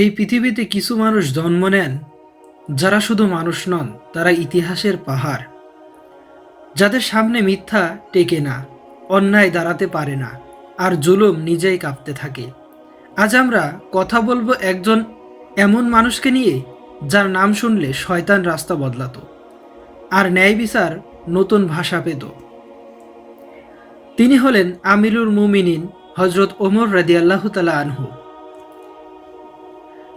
এই পৃথিবীতে কিছু মানুষ জন্ম নেন, যারা শুধু মানুষ নন, তারা ইতিহাসের পাহাড়। যাদের সামনে মিথ্যা টেকে না, অন্যায় দাঁড়াতে পারে না, আর জুলুম নিজেই কাঁপতে থাকে। আজ আমরা কথা বলব একজন এমন মানুষকে নিয়ে, যার নাম শুনলে শয়তান রাস্তা বদলাতো, আর ন্যায় বিচার নতুন ভাষা পেত। তিনি হলেন আমিরুল মুমিনিন হজরত ওমর রাদিয়াল্লাহ তালা আনহু।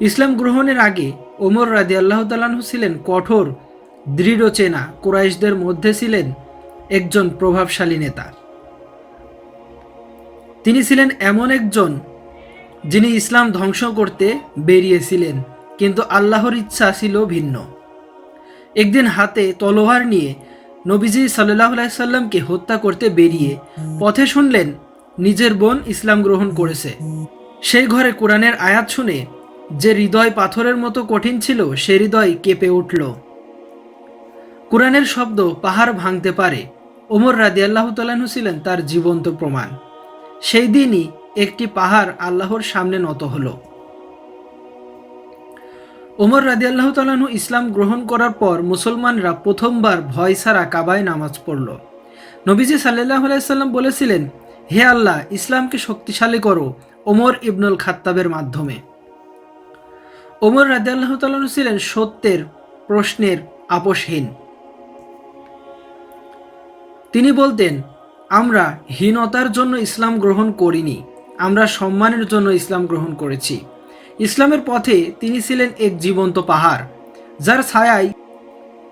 ইসলাম গ্রহণের আগে ওমর রাদি আল্লাহ তালাহু ছিলেন কঠোর, দৃঢ় চেনা কুরাইশদের মধ্যে ছিলেন একজন প্রভাবশালী নেতা। তিনি ছিলেন এমন একজন যিনি ইসলাম ধ্বংস করতে বেরিয়েছিলেন, কিন্তু আল্লাহর ইচ্ছা ছিল ভিন্ন। একদিন হাতে তলোয়ার নিয়ে নবীজি সাল্লাহ সাল্লামকে হত্যা করতে বেরিয়ে পথে শুনলেন, নিজের বোন ইসলাম গ্রহণ করেছে। সেই ঘরে কোরআনের আয়াত শুনে যে হৃদয় পাথরের মতো কঠিন ছিল, সে হৃদয় কেঁপে উঠল। কোরআনের শব্দ পাহাড় ভাঙতে পারে। ওমর রাদি আল্লাহ তালাহু ছিলেন তার জীবন্ত প্রমাণ। সেই দিনই একটি পাহাড় আল্লাহর সামনে নত হল। ওমর রাদি আল্লাহ তালাহু ইসলাম গ্রহণ করার পর মুসলমানরা প্রথমবার ভয় ছাড়া কাবায় নামাজ পড়ল। নবীজি সাল্লাহ আলাইসাল্লাম বলেছিলেন, হে আল্লাহ, ইসলামকে শক্তিশালী করো, ওমর ইবনুল খাত্তাবের মাধ্যমে। ওমর রাজিয়াল্লাহ তালু ছিলেন সত্যের প্রশ্নের আপোষহীন। তিনি বলতেন, আমরা হীনতার জন্য ইসলাম গ্রহণ করিনি, আমরা সম্মানের জন্য ইসলাম গ্রহণ করেছি। ইসলামের পথে তিনি ছিলেন এক জীবন্ত পাহাড়, যার ছায়ায়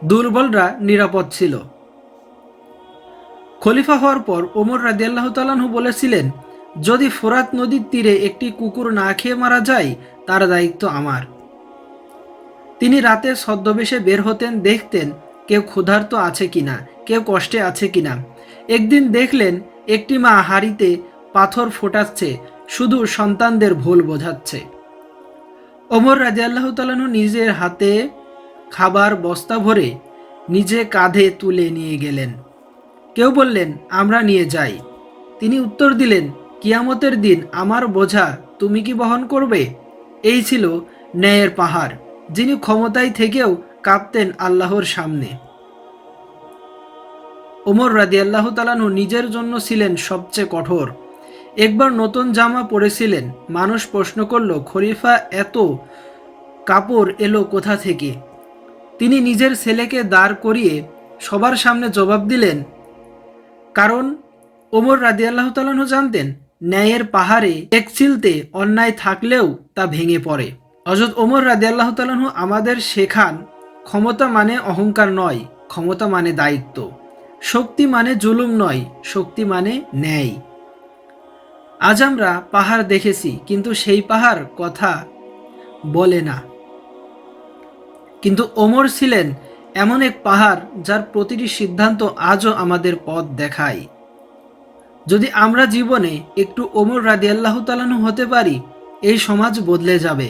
দুর্বলরা নিরাপদ ছিল। খলিফা হওয়ার পর ওমর রাজিয়াল্লাহ তালাহু বলেছিলেন, যদি ফোরাত নদীর তীরে একটি কুকুর না খেয়ে মারা যায়, তার দায়িত্ব আমার। তিনি রাতে ছদ্মবেশে বের হতেন, দেখতেন কেউ ক্ষুধার্ত আছে কিনা, কেউ কষ্টে আছে কিনা। একদিন দেখলেন একটি মা হাড়িতে পাথর ফোটাচ্ছে, শুধু সন্তানদের ভুল বোঝাচ্ছে। ওমর রাজি আল্লাহ তালানু নিজের হাতে খাবার বস্তা ভরে নিজে কাঁধে তুলে নিয়ে গেলেন। কেউ বললেন, আমরা নিয়ে যাই। তিনি উত্তর দিলেন, কিয়ামতের দিন আমার বোঝা তুমি কি বহন করবে? এই ছিল ন্যায়ের পাহাড়। যিনি ক্ষমতায় থেকেও কাঁপতেন আল্লাহর সামনে। ওমর রাদি আল্লাহ তালানু নিজের জন্য ছিলেন সবচেয়ে কঠোর। একবার নতুন জামা পরেছিলেন, মানুষ প্রশ্ন করল, খলিফা, এত কাপড় এলো কোথা থেকে? তিনি নিজের ছেলেকে দাঁড় করিয়ে সবার সামনে জবাব দিলেন, কারণ ওমর রাদি আল্লাহ তালানু জানতেন, ন্যায়ের পাহাড়ে এক চিলতে অন্যায় থাকলেও তা ভেঙে পড়ে। হজরত ওমর রাদি আল্লাহ তালাহু আমাদের শেখান, ক্ষমতা মানে অহংকার নয়, ক্ষমতা মানে দায়িত্ব। শক্তি মানে জুলুম নয়, শক্তি মানে ন্যায়। আজ আমরা পাহাড় দেখেছি, কিন্তু সেই পাহাড় কথা বলে না। কিন্তু ওমর ছিলেন এমন এক পাহাড় যার প্রতিটি সিদ্ধান্ত আজও আমাদের পথ দেখায়। যদি আমরা জীবনে একটু ওমর রাদি আল্লাহ তালানু হতে পারি, এই সমাজ বদলে যাবে।